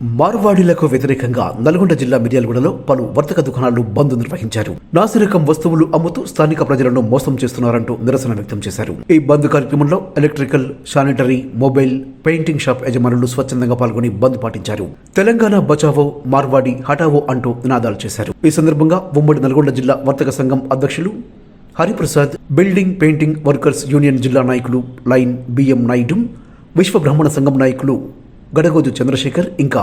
మార్వాడీలకు వ్యతిరేకంగా నల్గొండ జిల్లా మిర్యాలగూడలో పలు వర్తక దుకాణాలు బంద్ నిర్వహించారు. నాసిరకం వస్తువులు అమ్ముతూ స్థానిక ప్రజలను మోసం చేస్తున్నారంటూ నిరసన వ్యక్తం చేశారు. ఈ బంద్ కార్యక్రమంలో electrical sanitary mobile painting shop యజమానులు స్వచ్ఛందంగా పాల్గొని బంద్ పాటించారు. తెలంగాణ బచావో మార్వాడి హటావో అంటూ నినాదాలు చేశారు. ఈ సందర్భంగా ఉమ్మడి నల్గొండ జిల్లా వర్తక సంఘం అధ్యక్షులు Hariprasad building painting workers union జిల్లా నాయకులు లైన్ బిఎం నాయుడు విశ్వ బ్రాహ్మణ సంఘం నాయకులు గడగోజు చంద్రశేఖర్ ఇంకా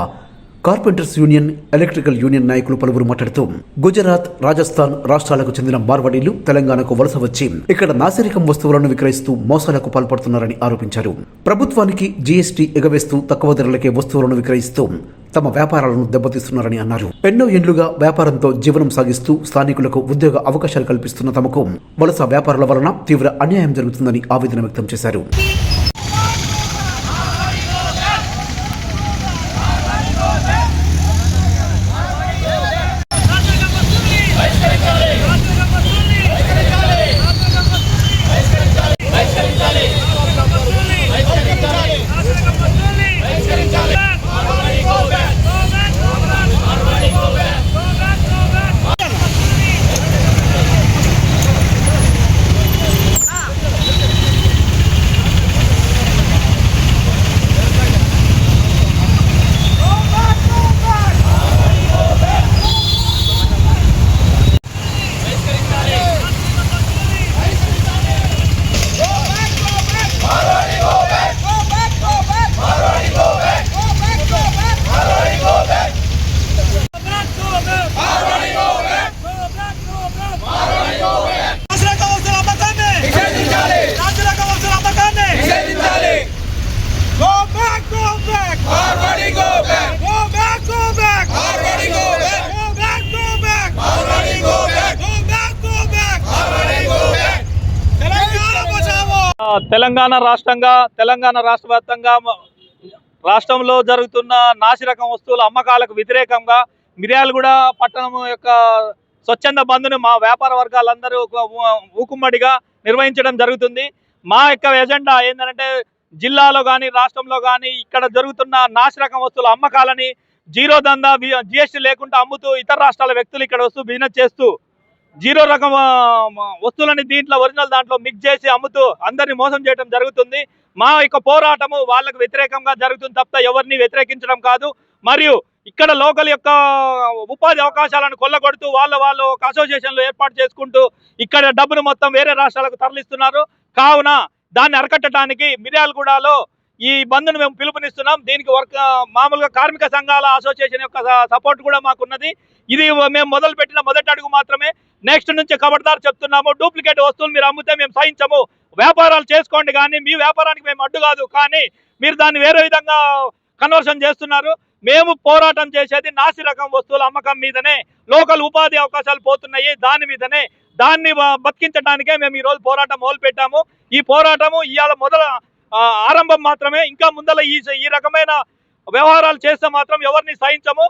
కార్పెంటర్స్ యూనియన్ ఎలక్ట్రికల్ యూనియన్ నాయకులు పలువురు మాట్లాడుతూ గుజరాత్ రాజస్థాన్ రాష్ట్రాలకు చెందిన మార్వాడీలు తెలంగాణకు వలస వచ్చి ఇక్కడ నాసిరకం వస్తువులను విక్రయిస్తూ మోసాలకు పాల్పడుతున్నారని ఆరోపించారు. ప్రభుత్వానికి జీఎస్టీ ఎగవేస్తూ తక్కువ ధరలకే వస్తువులను విక్రయిస్తూ తమ వ్యాపారాలను దెబ్బతీస్తున్నారని అన్నారు. ఎన్నో ఏండ్లుగా వ్యాపారంతో జీవనం సాగిస్తూ స్థానికులకు ఉద్యోగ అవకాశాలు కల్పిస్తున్న తమకు వలస వ్యాపారుల వలన తీవ్ర అన్యాయం జరుగుతుందని ఆవేదన వ్యక్తం చేశారు. తెలంగాణ రాష్ట్రంగా తెలంగాణ రాష్ట్ర వ్యాప్తంగా రాష్ట్రంలో జరుగుతున్న నాసిరకం వస్తువుల అమ్మకాలకు వ్యతిరేకంగా మిర్యాలగూడ పట్టణం యొక్క స్వచ్ఛంద బంద్ను మా వ్యాపార వర్గాలందరూ ఊకుమ్మడిగా నిర్వహించడం జరుగుతుంది. మా యొక్క ఎజెండా ఏంటంటే జిల్లాలో కానీ రాష్ట్రంలో కానీ ఇక్కడ జరుగుతున్న నాసిరకం వస్తువుల అమ్మకాలని జీరో దందా జిఎస్టీ లేకుండా అమ్ముతూ ఇతర రాష్ట్రాల వ్యక్తులు ఇక్కడ వస్తూ బిజినెస్ చేస్తూ జీరో రకం వస్తువులని దీంట్లో ఒరిజినల్ దాంట్లో మిక్స్ చేసి అమ్ముతూ అందరిని మోసం చేయడం జరుగుతుంది. మా యొక్క పోరాటము వాళ్ళకు వ్యతిరేకంగా జరుగుతుంది తప్ప ఎవరిని వ్యతిరేకించడం కాదు. మరియు ఇక్కడ లోకల్ యొక్క ఉపాధి అవకాశాలను కొల్లగొడుతూ వాళ్ళ వాళ్ళు ఒక అసోసియేషన్లు ఏర్పాటు చేసుకుంటూ ఇక్కడ డబ్బును మొత్తం వేరే రాష్ట్రాలకు తరలిస్తున్నారు. కావున దాన్ని అరకట్టడానికి మిర్యాలగూడలో ఈ బంద్ను మేము పిలుపునిస్తున్నాం. దీనికి వర్క్ మామూలుగా కార్మిక సంఘాల అసోసియేషన్ యొక్క సపోర్ట్ కూడా మాకున్నది. ఇది మేము మొదలు పెట్టిన మొదటి అడుగు మాత్రమే. నెక్స్ట్ నుంచి కబడ్దారు చెప్తున్నాము. డూప్లికేట్ వస్తువులు మీరు అమ్మితే మేము సహించము. వ్యాపారాలు చేసుకోండి కానీ మీ వ్యాపారానికి మేము అడ్డు కాదు. కానీ మీరు దాన్ని వేరే విధంగా కన్వర్షన్ చేస్తున్నారు. మేము పోరాటం చేసేది నాసి రకం వస్తువుల అమ్మకం మీదనే. లోకల్ ఉపాధి అవకాశాలు పోతున్నాయి దాని మీదనే. దాన్ని బతికించడానికే మేము ఈ రోజు పోరాటం మొదలు పెట్టాము ఈ పోరాటము ఇవాళ మొదల ఆరంభం మాత్రమే. ఇంకా ముందల ఈ ఈ రకమైన వ్యవహారాలు చేస్తే మాత్రం ఎవరిని సహించము.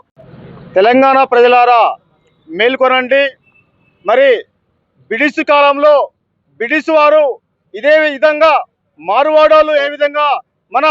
తెలంగాణ ప్రజలారా మేల్కొనండి. మరి బ్రిటిష్ కాలంలో బ్రిటిష్ వారు ఇదే విధంగా మారువాడోళ్ళు ఏ విధంగా మన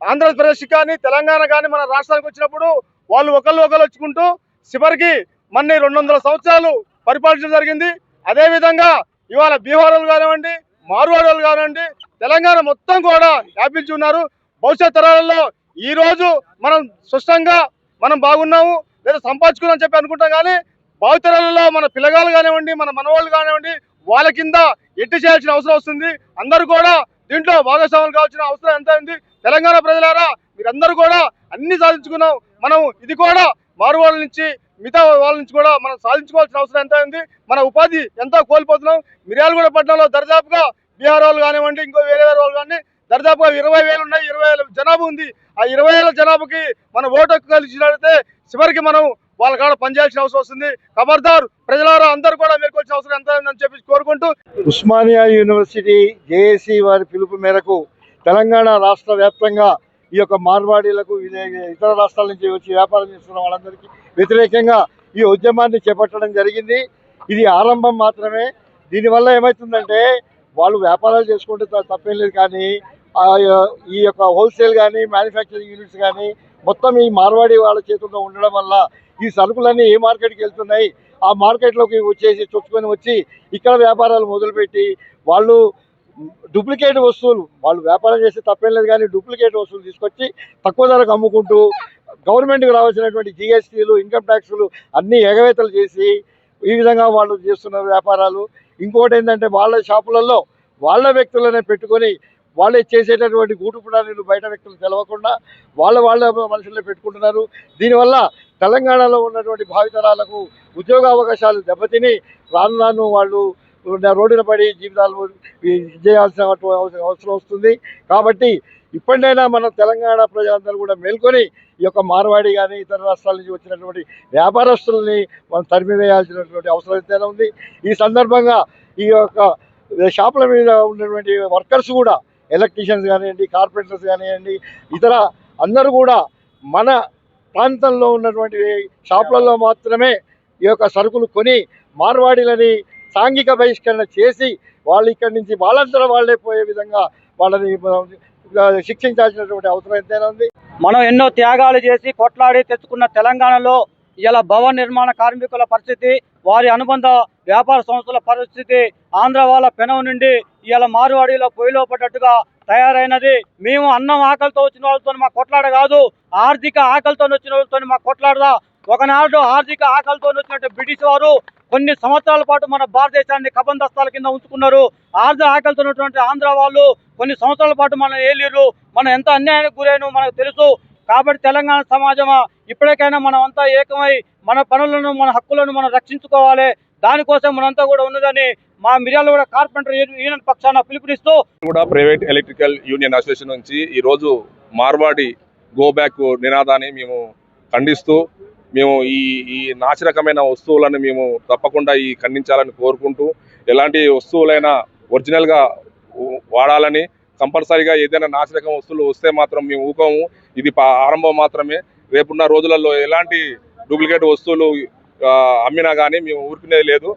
ఆంధ్రప్రదేశ్ కానీ తెలంగాణ కానీ మన రాష్ట్రానికి వచ్చినప్పుడు వాళ్ళు ఒకళ్ళు ఒకళ్ళు వచ్చుకుంటూ చివరికి మన్ని రెండు వందల సంవత్సరాలు పరిపాలించడం జరిగింది. అదేవిధంగా ఇవాళ బీహార్ వాళ్ళు కానివ్వండి మారువాడోళ్ళు కానివ్వండి తెలంగాణ మొత్తం కూడా వ్యాపించి ఉన్నారు భవిష్యత్ తరాలలో ఈ రోజు మనం స్పష్టంగా మనం బాగున్నాము లేదా సంపాదించుకున్నాం చెప్పి అనుకుంటాం కానీ భావితరాలలో మన పిల్లగాళ్ళు కానివ్వండి మన మనవాళ్ళు కానివ్వండి వాళ్ళ కింద ఎట్టి చేయాల్సిన అవసరం వస్తుంది. అందరూ కూడా దీంట్లో భాగస్వాములు కావాల్సిన అవసరం ఎంత ఉంది? తెలంగాణ ప్రజలారా మీరందరూ కూడా అన్ని సాధించుకున్నాం. మనం ఇది కూడా మారువాళ్ళ నుంచి మిగతా వాళ్ళ నుంచి కూడా మనం సాధించుకోవాల్సిన అవసరం ఎంత ఉంది? మన ఉపాధి ఎంతో కోల్పోతున్నాం. మిర్యాలగూడ పట్టణంలో దర్దాపుగా బీఆర్ వాళ్ళు కానివ్వండి ఇంకో వేరే వేరే వాళ్ళు కానీ దర్దాపుగా ఇరవై వేలు ఉన్నాయి ఇరవై వేల జనాభా ఉంది. ఆ ఇరవై వేల జనాభాకి మన ఓటు హక్కు కలిసినట్లయితే చివరికి మనం వాళ్ళ కాడ పనిచేయాల్సిన అవసరం వస్తుంది. ఖబర్దార్ ప్రజలారా అందరూ కూడా మేల్కొల్సిన అవసరం ఎంత ఉందని చెప్పి కోరుకుంటూ ఉస్మానియా యూనివర్సిటీ జేఏసీ వారి పిలుపు మేరకు తెలంగాణ రాష్ట్ర వ్యాప్తంగా ఈ యొక్క మార్వాడీలకు ఇదే ఇతర రాష్ట్రాల నుంచి వచ్చి వ్యాపారం చేస్తున్న వాళ్ళందరికీ వ్యతిరేకంగా ఈ ఉద్యమాన్ని చేపట్టడం జరిగింది. ఇది ఆరంభం మాత్రమే. దీనివల్ల ఏమవుతుందంటే వాళ్ళు వ్యాపారాలు చేసుకుంటే తప్పేం లేదు కానీ ఆ ఈ యొక్క హోల్సేల్ కానీ మ్యానుఫ్యాక్చరింగ్ యూనిట్స్ కానీ మొత్తం ఈ మార్వాడి వాళ్ళ చేతుల్లో ఉండడం వల్ల ఈ సరుకులన్నీ ఏ మార్కెట్కి వెళ్తున్నాయి? ఆ మార్కెట్లోకి వచ్చేసి చొచ్చుకొని వచ్చి ఇక్కడ వ్యాపారాలు మొదలుపెట్టి వాళ్ళు డూప్లికేట్ వస్తువులు వాళ్ళు వ్యాపారం చేస్తే తప్పేం లేదు కానీ డూప్లికేట్ వస్తువులు తీసుకొచ్చి తక్కువ ధరకు అమ్ముకుంటూ గవర్నమెంట్కి రావాల్సినటువంటి జిఎస్టీలు ఇన్కమ్ ట్యాక్స్లు అన్నీ ఎగవేతలు చేసి ఈ విధంగా వాళ్ళు చేస్తున్న వ్యాపారాలు. ఇంకోటి ఏంటంటే వాళ్ళ షాపులలో వాళ్ళ వ్యక్తులనే పెట్టుకొని వాళ్ళే చేసేటటువంటి గూటుపుడాలు బయట వ్యక్తులు తెలవకుండా వాళ్ళ వాళ్ళ మనుషులే పెట్టుకుంటున్నారు. దీనివల్ల తెలంగాణలో ఉన్నటువంటి భావితరాలకు ఉద్యోగ అవకాశాలు దెబ్బతిని రాను రాను వాళ్ళు రోడ్డున పడి జీవితాలు చేయాల్సిన అవసరం అవసరం వస్తుంది. కాబట్టి ఇప్పటికైనా మన తెలంగాణ ప్రజలందరూ కూడా మేల్కొని ఈ యొక్క మార్వాడి కానీ ఇతర రాష్ట్రాల నుంచి వచ్చినటువంటి వ్యాపారస్తుల్ని మనం తరిమివేయాల్సినటువంటి అవసరం ఎంతైనా ఉంది. ఈ సందర్భంగా ఈ యొక్క షాపుల మీద ఉన్నటువంటి వర్కర్స్ కూడా ఎలక్ట్రీషియన్స్ కానివ్వండి కార్పెంటర్స్ కానివ్వండి ఇతర అందరూ కూడా మన ప్రాంతంలో ఉన్నటువంటి షాపులలో మాత్రమే ఈ యొక్క సరుకులు కొని మార్వాడీలని సాంఘిక బహిష్కరణ చేసి వాళ్ళు ఇక్కడి నుంచి వాళ్ళందరూ వాళ్ళే పోయే విధంగా వాళ్ళని శిక్షించాల్సినటువంటి అవసరం ఎంతైనా ఉంది. మనం ఎన్నో త్యాగాలు చేసి కొట్లాడి తెచ్చుకున్న తెలంగాణలో ఇలా భవన నిర్మాణ కార్మికుల పరిస్థితి వారి అనుబంధ వ్యాపార సంస్థల పరిస్థితి ఆంధ్ర వాళ్ళ పెనవ నుండి ఇలా మారువాడిలో పొయ్యిలో పడ్డట్టుగా తయారైనది. మేము అన్నం ఆకలితో వచ్చిన వాళ్ళతో మా కొట్లాడ కాదు ఆర్థిక ఆకలితో వచ్చిన వాళ్ళతో మా కొట్లాడదా? ఒకనాడు ఆర్థిక ఆకలితో వచ్చినట్టు బ్రిటిష్ వారు కొన్ని సంవత్సరాల పాటు మన భారతదేశాన్ని కబందస్తాల కింద ఉంచుకున్నారు. ఆర్థిక ఆకలితో ఉన్నటువంటి ఆంధ్ర వాళ్ళు కొన్ని సంవత్సరాల పాటు మనం ఏలేరు మనం ఎంత అన్యాయానికి గురైన మనకు తెలుసు. కాబట్టి తెలంగాణ సమాజం ఇప్పటికైనా మనం అంతా ఏకమై మన పనులను మన హక్కులను మనం రక్షించుకోవాలి. దానికోసం మనంతా కూడా ఉన్నదని మా మిర్యాల కూడా కార్పెంటర్ యూనియన్ పక్షాన పిలుపునిస్తూ కూడా ప్రైవేట్ ఎలక్ట్రికల్ యూనియన్ అసోసియేషన్ నుంచి ఈరోజు మార్వాడి గో బ్యాక్ నినాదాన్ని మేము ఖండిస్తూ మేము ఈ ఈ నాసిరకమైన వస్తువులను మేము తప్పకుండా ఈ ఖండించాలని కోరుకుంటూ ఎలాంటి వస్తువులైనా ఒరిజినల్గా వాడాలని కంపల్సరీగా ఏదైనా నాసిరకం వస్తువులు వస్తే మాత్రం మేము ఊకోము. ఇది పా- ఆరంభం మాత్రమే. రేపున్న రోజులలో ఎలాంటి డూప్లికేట్ వస్తువులు అమ్మినా కానీ మేము ఊరుకునేది లేదు.